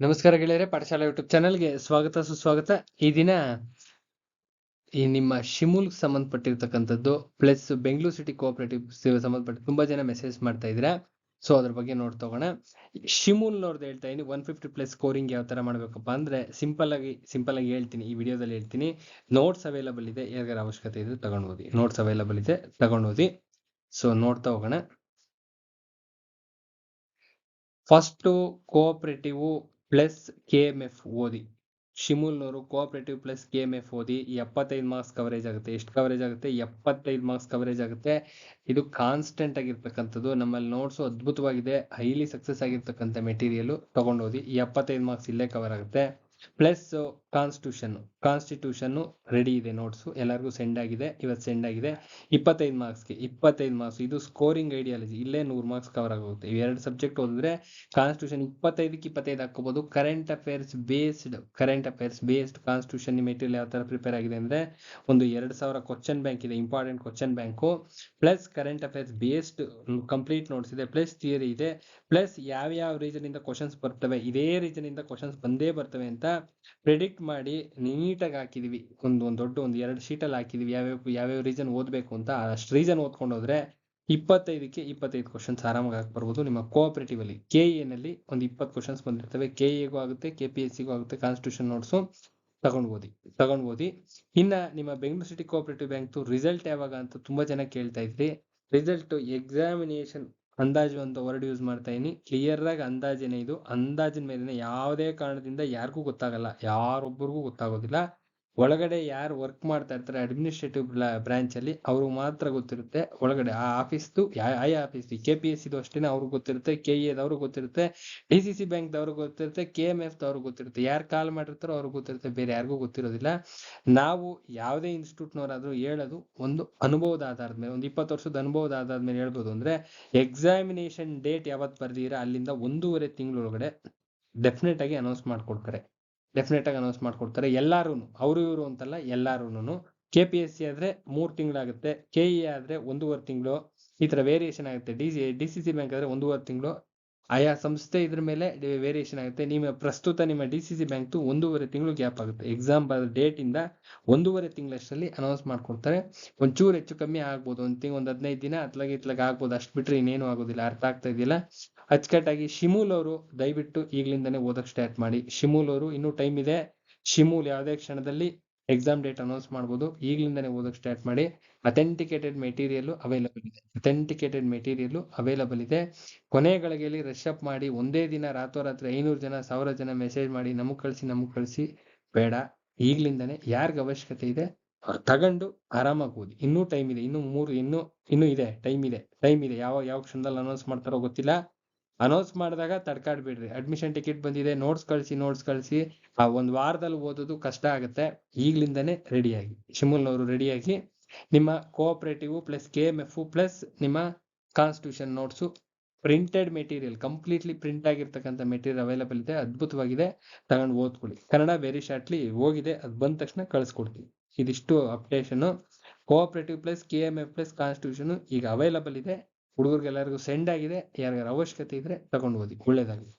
ನಮಸ್ಕಾರ ಗೆಳೆಯರೆ, ಪಾಠಶಾಲಾ ಯೂಟ್ಯೂಬ್ ಚಾನಲ್ಗೆ ಸ್ವಾಗತ, ಸುಸ್ವಾಗತ. ಈ ದಿನ ಈ ನಿಮ್ಮ ಶಿಮೂಲ್ಗೆ ಸಂಬಂಧಪಟ್ಟಿರ್ತಕ್ಕಂಥದ್ದು ಪ್ಲಸ್ ಬೆಂಗಳೂರು ಸಿಟಿ ಕೋಆಪರೇಟಿವ್ ಸಂಬಂಧಪಟ್ಟ ತುಂಬಾ ಜನ ಮೆಸೇಜ್ ಮಾಡ್ತಾ ಇದ್ದೀರಾ. ಸೊ ಅದ್ರ ಬಗ್ಗೆ ನೋಡ್ತೋಗೋಣ ಶಿಮೂಲ್ನವ್ರದ್ದು ಹೇಳ್ತಾ ಇದೀನಿ ಒನ್ ಫಿಫ್ಟಿ ಪ್ಲಸ್ ಸ್ಕೋರಿಂಗ್ ಯಾವ ತರ ಮಾಡಬೇಕಪ್ಪ ಅಂದ್ರೆ ಸಿಂಪಲ್ ಆಗಿ ಸಿಂಪಲ್ ಆಗಿ ಹೇಳ್ತೀನಿ. ಈ ವಿಡಿಯೋದಲ್ಲಿ ಹೇಳ್ತೀನಿ. ನೋಟ್ಸ್ ಅವೈಲಬಲ್ ಇದೆ ಯಾರಿಗಾರ ಅವಶ್ಯಕತೆ ಇದ್ರೆ ತಗೊಂಡು ಓದಿ ನೋಟ್ಸ್ ಅವೈಲಬಲ್ ಇದೆ, ತಗೊಂಡು ಓದಿ ಸೊ ನೋಡ್ತಾ ಹೋಗೋಣ. First cooperative plus K M F ಓದಿ ಶಿಮೂಲ್ನವರು cooperative plus K M F ಓದಿ ಎಪ್ಪತ್ತೈದು ಮಾರ್ಕ್ಸ್ ಕವರೇಜ್ ಆಗುತ್ತೆ. ಎಷ್ಟು ಕವರೇಜ್ ಆಗುತ್ತೆ? ಎಪ್ಪತ್ತೈದು ಮಾರ್ಕ್ಸ್ ಕವರೇಜ್ ಆಗುತ್ತೆ. ಇದು ಕಾನ್ಸ್ಟೆಂಟ್ ಆಗಿರ್ತಕ್ಕಂಥದ್ದು. ನಮ್ಮಲ್ಲಿ ನೋಟ್ಸು ಅದ್ಭುತವಾಗಿದೆ. ಹೈಲಿ ಸಕ್ಸಸ್ ಆಗಿರ್ತಕ್ಕಂಥ ಮೆಟೀರಿಯಲ್ ತಗೊಂಡು ಓದಿ ಎಪ್ಪತ್ತೈದು ಮಾರ್ಕ್ಸ್ ಇಲ್ಲೇ ಕವರ್ ಆಗುತ್ತೆ. ಪ್ಲಸ್ ಕಾನ್ಸ್ಟಿಟ್ಯೂಷನ್ ಕಾನ್ಸ್ಟಿಟ್ಯೂಷನ್ ರೆಡಿ ಇದೆ ನೋಟ್ಸ್ ಎಲ್ಲರಿಗೂ ಸೆಂಡ್ ಆಗಿದೆ ಇವತ್ತು ಸೆಂಡ್ ಆಗಿದೆ. ಇಪ್ಪತ್ತೈದು ಮಾರ್ಕ್ಸ್ಗೆ ಇಪ್ಪತ್ತೈದು ಮಾರ್ಕ್ಸ್ ಇದು ಸ್ಕೋರಿಂಗ್ ಐಡಿಯಾಲಜಿ ಇಲ್ಲೇ ನೂರು ಮಾರ್ಕ್ಸ್ ಕವರ್ ಆಗುತ್ತೆ ಎರಡು ಸಬ್ಜೆಕ್ಟ್ ಓದಿದ್ರೆ ಕಾನ್ಸ್ಟಿಟ್ಯೂಷನ್ ಇಪ್ಪತ್ತೈದಕ್ಕೆ ಇಪ್ಪತ್ತೈದು ಹಾಕೋಬಹುದು current affairs based current affairs based constitution material ಯಾವ ಥರ ಪ್ರಿಪೇರ್ ಆಗಿದೆ ಅಂದರೆ ಒಂದು ಎರಡು ಸಾವಿರ ಕ್ವಶನ್ ಬ್ಯಾಂಕ್ ಇದೆ important question bank plus current affairs based complete notes ಇದೆ ಪ್ಲಸ್ ಥಿಯರಿ ಇದೆ. ಪ್ಲಸ್ ಯಾವ ಯಾವ ರೀಸನ್ ಇಂದ ಕ್ವಶನ್ಸ್ ಬರ್ತವೆ, ಇದೇ ರೀಸನ್ ಇಂದ ಕ್ವಶನ್ಸ್ ಬಂದೇ ಬರ್ತವೆ ಅಂತ ಪ್ರಿಡಿಕ್ಟ್ ಮಾಡಿ ನೀಟಾಗಿ ಹಾಕಿದೀವಿ. ಒಂದು ಒಂದು ದೊಡ್ಡ ಒಂದು ಎರಡು ಶೀಟಲ್ಲಿ ಹಾಕಿದೀವಿ. ಯಾವ್ಯಾವ ಯಾವ್ಯಾವ ರೀಸನ್ ಓದಬೇಕು ಅಂತ ಅಷ್ಟು ರೀಸನ್ ಓದ್ಕೊಂಡು ಹೋದ್ರೆ ಇಪ್ಪತ್ತೈದಕ್ಕೆ ಇಪ್ಪತ್ತೈದು ಕ್ವಶನ್ಸ್ ಆರಾಮಾಗಿ ಹಾಕಿ ಬರ್ಬೋದು. ನಿಮ್ಮ ಕೋಆಪರೇಟಿವ್ ಅಲ್ಲಿ ಕೆ ಎನಲ್ಲಿ ಒಂದು ಇಪ್ಪತ್ತು ಕ್ವಶನ್ಸ್ ಬಂದಿರ್ತವೆ. ಕೆ ಎಗೂ ಆಗುತ್ತೆ ಕೆ ಪಿ ಎಸ್ ಸಿಗೂ ಆಗುತ್ತೆ ಕಾನ್ಸ್ಟಿಟ್ಯೂಷನ್ ನೋಟ್ಸು ತಗೊಂಡು ಓದಿ ತಗೊಂಡು ಓದಿ. ಇನ್ನ ನಿಮ್ಮ Bengaluru city cooperative bank result ಯಾವಾಗ ಅಂತ ತುಂಬಾ ಜನ ಕೇಳ್ತಾ ಇದ್ರಿ. ರಿಸಲ್ಟ್ ಎಕ್ಸಾಮಿನೇಷನ್ ಅಂದಾಜು ಅಂತ ವರ್ಡ್ ಯೂಸ್ ಮಾಡ್ತಾ ಇದೀನಿ. ಕ್ಲಿಯರ್ ಆಗಿ ಅಂದಾಜಿನ ಇದು. ಅಂದಾಜಿನ ಮೇಲೆ ಯಾವುದೇ ಕಾರಣದಿಂದ ಯಾರಿಗೂ ಗೊತ್ತಾಗಲ್ಲ. ಯಾರೊಬ್ಬರಿಗೂ ಗೊತ್ತಾಗೋದಿಲ್ಲ. ಒಳಗಡೆ ಯಾರು ವರ್ಕ್ ಮಾಡ್ತಾ ಇರ್ತಾರೆ ಅಡ್ಮಿನಿಸ್ಟ್ರೇಟಿವ್ ಬ್ರಾಂಚ್ ಅಲ್ಲಿ ಅವ್ರಿಗೆ ಮಾತ್ರ ಗೊತ್ತಿರುತ್ತೆ. ಒಳಗಡೆ ಆ ಆಫೀಸ್ದು I office K P S ಇದು ಅಷ್ಟೇ ಅವ್ರಿಗೆ ಗೊತ್ತಿರುತ್ತೆ ಕೆ ಎದವ್ರು ಗೊತ್ತಿರುತ್ತೆ ಡಿ ಸಿ ಸಿ ಬ್ಯಾಂಕ್ ದವ್ರಿಗೆ ಗೊತ್ತಿರುತ್ತೆ ಕೆ ಎಂ ಎಫ್ ದವ್ರು ಗೊತ್ತಿರುತ್ತೆ. ಯಾರು ಕಾಲ್ ಮಾಡಿರ್ತಾರೋ ಅವ್ರಿಗೆ ಗೊತ್ತಿರುತ್ತೆ, ಬೇರೆ ಯಾರಿಗೂ ಗೊತ್ತಿರೋದಿಲ್ಲ. ನಾವು ಯಾವುದೇ ಇನ್ಸ್ಟಿಟ್ಯೂಟ್ನವರಾದ್ರೂ ಹೇಳೋದು ಒಂದು ಅನುಭವದ ಆಧಾರದ ಮೇಲೆ, ಒಂದು ಇಪ್ಪತ್ತು ವರ್ಷದ ಅನುಭವದ ಆಧಾರದ ಮೇಲೆ ಹೇಳ್ಬೋದು ಅಂದ್ರೆ ಎಕ್ಸಾಮಿನೇಷನ್ ಡೇಟ್ ಯಾವತ್ತು ಬರ್ದಿರ ಅಲ್ಲಿಂದ ಒಂದೂವರೆ ತಿಂಗಳೊಳಗಡೆ ಡೆಫಿನೆಟ್ ಆಗಿ ಅನೌನ್ಸ್ ಮಾಡ್ಕೊಡ್ತಾರೆ. ಡೆಫಿನೆಟ್ ಆಗಿ ಅನೌನ್ಸ್ ಮಾಡ್ಕೊಡ್ತಾರೆ. ಎಲ್ಲಾರು ಅವರು ಇವರು ಅಂತಲ್ಲ ಎಲ್ಲಾರು ಕೆ ಪಿ ಎಸ್ ಸಿ ಆದ್ರೆ ಮೂರ್ ತಿಂಗಳಾಗುತ್ತೆ ಕೆ ಇ ಆದ್ರೆ ಒಂದೂವರೆ ತಿಂಗಳು, ಈ ತರ ವೇರಿಯೇಷನ್ ಆಗುತ್ತೆ. D C D C C bank ಆದ್ರೆ ಒಂದೂವರೆ ತಿಂಗಳು. ಆಯಾ ಸಂಸ್ಥೆ ಇದ್ರ ಮೇಲೆ ವೇರಿಯೇಷನ್ ಆಗುತ್ತೆ. ನಿಮ್ಮ ಪ್ರಸ್ತುತ ನಿಮ್ಮ ಡಿ ಸಿ ಸಿ ಬ್ಯಾಂಕ್ ಒಂದೂವರೆ ತಿಂಗಳು ಗ್ಯಾಪ್ ಆಗುತ್ತೆ. ಎಕ್ಸಾಮ್ ಡೇಟ್ ಇಂದ ಒಂದೂವರೆ ತಿಂಗಳಷ್ಟರಲ್ಲಿ ಅನೌನ್ಸ್ ಮಾಡ್ಕೊಡ್ತಾರೆ. ಒಂಚೂರು ಹೆಚ್ಚು ಕಮ್ಮಿ ಆಗ್ಬೋದು. ಒಂದ್ ತಿಂಗ್, ಒಂದ್ ಹದಿನೈದು ದಿನ ಅತ್ಲಾಗಿ ಇತ್ಲಾಗ ಆಗ್ಬೋದು. ಅಷ್ಟು ಬಿಟ್ರೆ ಇನ್ನೇನು ಆಗೋದಿಲ್ಲ. ಅರ್ಥ ಆಗ್ತಾ ಇದೆಯಲ್ಲ? ಅಚ್ಚುಕಟ್ಟಾಗಿ ಶಿಮೂಲ್ ಅವರು ದಯವಿಟ್ಟು ಈಗಲಿಂದನೇ ಓದಕ್ಕೆ ಸ್ಟಾರ್ಟ್ ಮಾಡಿ. ಶಿಮೂಲ್ ಅವರು ಇನ್ನೂ ಟೈಮ್ ಇದೆ. ಶಿಮೂಲ್ ಯಾವುದೇ ಕ್ಷಣದಲ್ಲಿ ಎಕ್ಸಾಮ್ ಡೇಟ್ ಅನೌನ್ಸ್ ಮಾಡ್ಬೋದು. ಈಗಲಿಂದನೇ ಓದಕ್ಕೆ ಸ್ಟಾರ್ಟ್ ಮಾಡಿ. ಅಥೆಂಟಿಕೇಟೆಡ್ ಮೆಟೀರಿಯಲ್ ಅವೈಲಬಲ್ ಇದೆ. ಅಥೆಂಟಿಕೇಟೆಡ್ ಮೆಟೀರಿಯಲ್ ಅವೈಲಬಲ್ ಇದೆ. ಕೊನೆ ಗಳಿಗೆಯಲ್ಲಿ ರಶ್ ಅಪ್ ಮಾಡಿ ಒಂದೇ ದಿನ ರಾತ್ರೋರಾತ್ರಿ ಐನೂರು ಜನ, ಸಾವಿರ ಜನ ಮೆಸೇಜ್ ಮಾಡಿ ನಮಗ್ ಕಳಿಸಿ ನಮಗ್ ಕಳಿಸಿ. ಬೇಡ. ಈಗಲಿಂದನೇ ಯಾರಿಗ ಅವಶ್ಯಕತೆ ಇದೆ? ತಗೊಂಡು ಆರಾಮಾಗಿ ಓದಿ. ಇನ್ನೂ ಟೈಮ್ ಇದೆ. ಇನ್ನು ಮೂರು, ಇನ್ನು ಇನ್ನು ಇದೆ. ಟೈಮ್ ಇದೆ. ಟೈಮ್ ಇದೆ. ಯಾವ ಯಾವ ಕ್ಷಣದಲ್ಲಿ ಅನೌನ್ಸ್ ಮಾಡ್ತಾರೋ ಗೊತ್ತಿಲ್ಲ. ಅನೌನ್ಸ್ ಮಾಡಿದಾಗ ತಡ್ಕಾಡ್ಬೇಡ್ರಿ. ಅಡ್ಮಿಷನ್ ಟಿಕೆಟ್ ಬಂದಿದೆ. ನೋಟ್ಸ್ ಕಳಿಸಿ ನೋಟ್ಸ್ ಕಳಿಸಿ. ಆ ಒಂದ್ ವಾರದಲ್ಲಿ ಓದೋದು ಕಷ್ಟ ಆಗುತ್ತೆ. ಈಗ್ಲಿಂದಾನೇ ರೆಡಿಯಾಗಿ ಶಿಮುಲ್ನವರು ರೆಡಿಯಾಗಿ ನಿಮ್ಮ cooperative plus K M F plus ನಿಮ್ಮ constitution notes printed material completely print ಆಗಿರ್ತಕ್ಕಂಥ ಮೆಟೀರಿಯಲ್ ಅವೈಲಬಲ್ ಇದೆ. ಅದ್ಭುತವಾಗಿದೆ. ತಗೊಂಡು ಓದ್ಕೊಳ್ಳಿ. ಕನ್ನಡ ವೆರಿ ಶಾರ್ಟ್ಲಿ ಹೋಗಿದೆ. ಅದು ಬಂದ ತಕ್ಷಣ ಕಳಿಸ್ಕೊಡ್ತೀವಿ ಇದಿಷ್ಟು updation cooperative plus K M F plus constitution ಈಗ ಅವೈಲಬಲ್ ಇದೆ. ಹುಡುಗರಿಗೆಲ್ಲರಿಗೂ ಸೆಂಡ್ ಆಗಿದೆ ಯಾರಿಗಾರ ಅವಶ್ಯಕತೆ ಇದ್ರೆ ತಗೊಂಡು ಓದಿ ಒಳ್ಳೇದಾಗಲಿ.